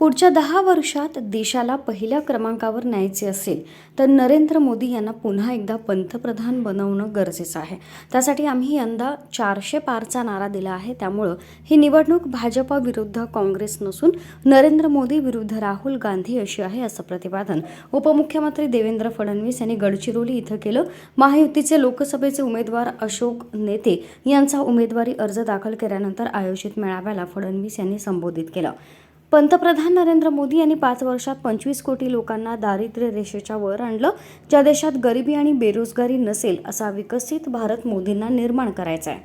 पुढच्या दहा वर्षात देशाला पहिल्या क्रमांकावर न्यायचे असेल तर नरेंद्र मोदी यांना पुन्हा एकदा पंतप्रधान बनवणं गरजेचं आहे. त्यासाठी आम्ही यंदा चारशे पारचा नारा दिला आहे. त्यामुळं ही निवडणूक भाजपा विरुद्ध काँग्रेस नसून नरेंद्र मोदी विरुद्ध राहुल गांधी अशी आहे असं प्रतिपादन उपमुख्यमंत्री देवेंद्र फडणवीस यांनी गडचिरोली इथं केलं. महायुतीचे लोकसभेचे उमेदवार अशोक नेते यांचा उमेदवारी अर्ज दाखल केल्यानंतर आयोजित मेळाव्याला फडणवीस यांनी संबोधित केलं. पंतप्रधान नरेंद्र मोदी यांनी पाच वर्षात पंचवीस कोटी लोकांना दारिद्र्य रेषेच्या वर आणलं ज्या देशात गरिबी आणि बेरोजगारी नसेल असा विकसित भारत मोदींना निर्माण करायचा आहे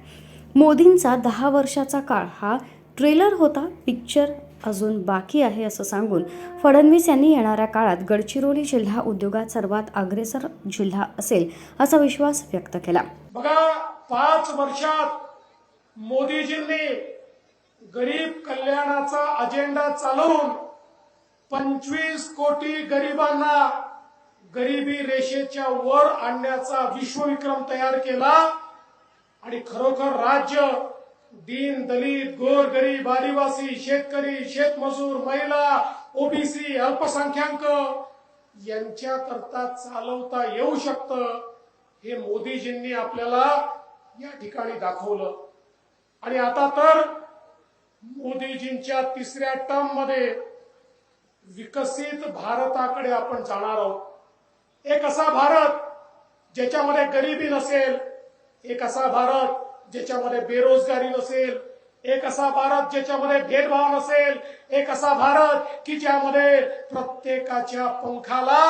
मोदींचा दहा वर्षाचा काळ हा ट्रेलर होता पिक्चर अजून बाकी आहे असं सांगून फडणवीस यांनी येणाऱ्या काळात गडचिरोली जिल्हा उद्योगात सर्वात अग्रेसर जिल्हा असेल असा विश्वास व्यक्त केला. बघा पाच वर्षात मोदीजींनी गरीब कल्याणाचा अजेंडा चालवून पंचवीस कोटी गरिबांना गरिबी रेषेच्या वर आणण्याचा विश्वविक्रम तयार केला आणि खरोखर राज्य दीन दलित गोर गरीब आदिवासी शेतकरी शेतमजूर महिला ओबीसी अल्पसंख्याक यांच्याकरता चालवता येऊ शकतं हे मोदीजींनी आपल्याला या ठिकाणी दाखवलं. आणि आता तर मोदीजींच्या तिसऱ्या टर्ममध्ये विकसित भारताकडे आपण जाणार आहोत. एक असा भारत ज्याच्यामध्ये गरिबी नसेल एक असा भारत ज्याच्यामध्ये बेरोजगारी नसेल एक असा भारत ज्याच्यामध्ये भेदभाव नसेल एक असा भारत की ज्यामध्ये प्रत्येकाच्या पंखाला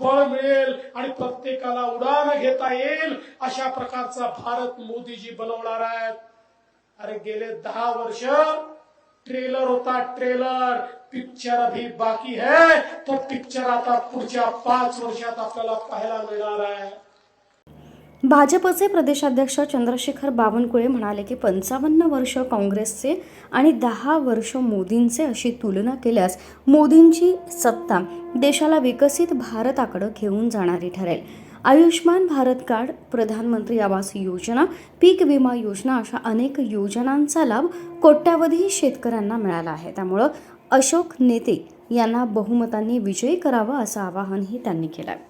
बळ मिळेल आणि प्रत्येकाला उडान घेता येईल अशा प्रकारचा भारत मोदीजी बनवणार आहेत. अरे गेले दहा वर्ष ट्रेलर होता ट्रेलर. पिक्चर अभी बाकी है तो पिक्चर आता पुढच्या पाच वर्षात आपल्याला पाहायला मिळणार आहे. भाजपचे प्रदेशाध्यक्ष चंद्रशेखर बावनकुळे म्हणाले की पंचावन्न वर्ष काँग्रेसचे आणि दहा वर्ष मोदींचे अशी तुलना केल्यास मोदींची सत्ता देशाला विकसित भारताकडे घेऊन जाणारी ठरेल. आयुष्मान भारत कार्ड प्रधानमंत्री आवास योजना पीक विमा योजना अशा अनेक योजनांचा लाभ कोट्यावधी शेतकऱ्यांना मिळाला आहे. त्यामुळं अशोक नेते यांना बहुमतांनी विजयी करावं असं आवाहनही त्यांनी केलं आहे